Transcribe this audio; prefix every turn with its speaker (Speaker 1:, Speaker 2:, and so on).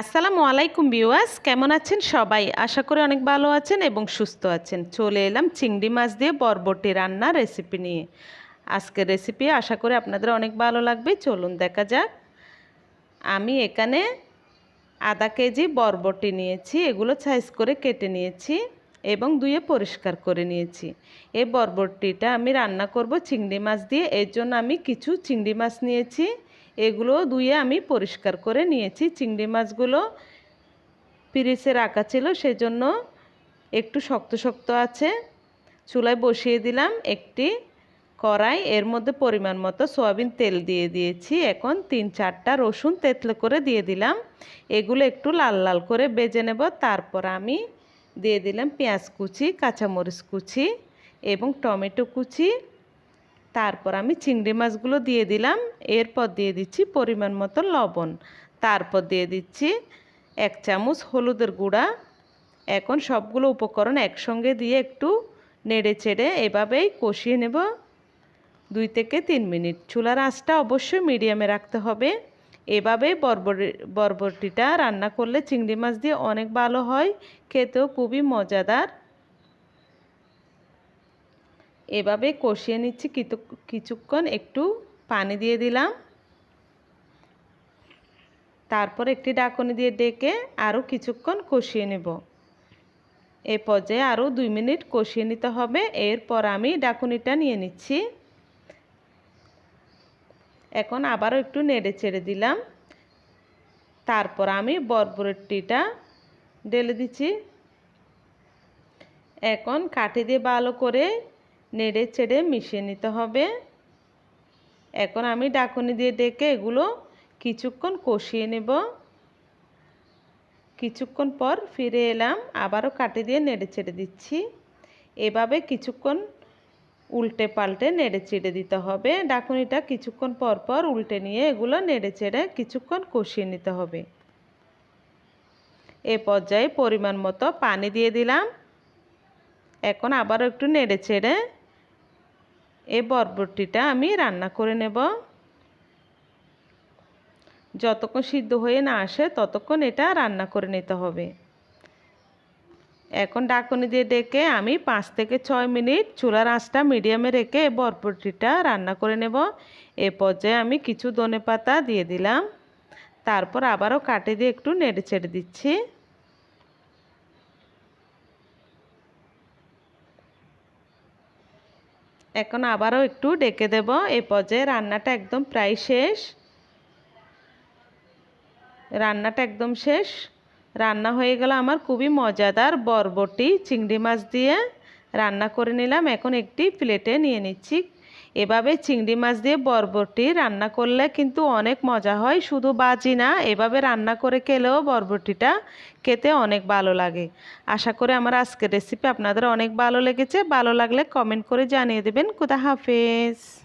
Speaker 1: আসসালামু আলাইকুম বিওয়াস কেমন আছেন সবাই? আশা করি অনেক ভালো আছেন এবং সুস্থ আছেন। চলে এলাম চিংড়ি মাছ দিয়ে বরবটি রান্না রেসিপি নিয়ে। আজকের রেসিপি আশা করি আপনাদের অনেক ভালো লাগবে। চলুন দেখা যাক। আমি এখানে আধা কেজি বরবটি নিয়েছি, এগুলো সাইজ করে কেটে নিয়েছি এবং ধুয়ে পরিষ্কার করে নিয়েছি। এই বরবটিটা আমি রান্না করব চিংড়ি মাছ দিয়ে, এর জন্য আমি কিছু চিংড়ি মাছ নিয়েছি। এগুলো ধুয়ে আমি পরিষ্কার করে নিয়েছি। চিংড়ি মাছগুলো পিরিসে রাখা ছিল, সেজন্য একটু শক্ত শক্ত আছে। চুলায় বসিয়ে দিলাম একটি কড়াই। এর মধ্যে পরিমাণ মতো সয়াবিন তেল দিয়ে দিয়েছি। এখন তিন চারটা রসুন তেতলে করে দিয়ে দিলাম। এগুলো একটু লাল লাল করে বেজে নেব। তারপর আমি দিয়ে দিলাম পেঁয়াজ কুচি, কাঁচামরিচ কুচি এবং টমেটো কুচি। তারপর আমি চিংড়ি মাছগুলো দিয়ে দিলাম। এরপর দিয়ে দিচ্ছি পরিমাণ মতো লবণ। তারপর দিয়ে দিচ্ছি এক চামচ হলুদের গুঁড়া। এখন সবগুলো উপকরণ একসঙ্গে দিয়ে একটু নেড়ে চেড়ে এভাবেই কষিয়ে নেব। দুই থেকে তিন মিনিট। চুলার আঁচটা অবশ্যই মিডিয়ামে রাখতে হবে। এভাবে বরবটি, বরবটিটা রান্না করলে চিংড়ি মাছ দিয়ে অনেক ভালো হয়। খেতেও খুবই মজাদার। এভাবে কষিয়ে নিচ্ছি কিছুক্ষণ একটু পানি দিয়ে দিলাম। তারপর একটি ডাকনি দিয়ে ডেকে আরও কিছুক্ষণ কষিয়ে নেব। এ পর্যায়ে আরও দুই মিনিট কষিয়ে নিতে হবে। এরপর আমি ডাকুনিটা নিয়ে নিচ্ছি। এখন আবারও একটু নেড়ে ছেড়ে দিলাম। তারপর আমি বরবটিটা ঢেলে দিচ্ছি। এখন কাঠি দিয়ে ভালো করে নেড়ে চেড়ে মিশিয়ে নিতে হবে। এখন আমি ডাকুনি দিয়ে ডেকে এগুলো কিছুক্ষণ কষিয়ে নেব। কিছুক্ষণ পর ফিরে এলাম, আবারও কাটি দিয়ে নেড়ে চেড়ে দিচ্ছি। এভাবে কিছুক্ষণ উল্টে পাল্টে নেড়ে চেড়ে দিতে হবে। ডাকুনিটা কিছুক্ষণ পর পর উল্টে নিয়ে এগুলো নেড়ে চেড়ে কিছুক্ষণ কষিয়ে নিতে হবে। এ পর্যায়ে পরিমাণ মতো পানি দিয়ে দিলাম। এখন আবারও একটু নেড়ে চেড়ে এই বরবটিটা আমি রান্না করে নেব। যতক্ষণ সিদ্ধ হয়ে না আসে, ততক্ষণ এটা রান্না করে নিতে হবে। এখন ডাকনি দিয়ে ডেকে আমি পাঁচ থেকে ছয় মিনিট চুলার আঁচটা মিডিয়ামে রেখে বরবটিটা রান্না করে নেব। এ পর্যায়ে আমি কিছু ধনে পাতা দিয়ে দিলাম। তারপর আবারও কাটে দিয়ে একটু নেড়ে ছেড়ে দিচ্ছি। এখন আবারও একটু ডেকে দেব। এ পর্যায়ে রান্নাটা একদম প্রায় শেষ। রান্নাটা একদম শেষ। রান্না হয়ে গেল আমার খুবই মজাদার বরবটি, চিংড়ি মাছ দিয়ে। রান্না করে নিলাম। এখন একটি প্লেটে নিয়ে নিচ্ছি। এভাবে চিংড়ি মাছ দিয়ে বরবটি রান্না করলে কিন্তু অনেক মজা হয়। শুধু বাজি না, এভাবে রান্না করে খেলেও বরবটিটা খেতে অনেক ভালো লাগে। আশা করি আমার আজকের রেসিপি আপনাদের অনেক ভালো লেগেছে। ভালো লাগলে কমেন্ট করে জানিয়ে দেবেন। কোথা হাফেজ।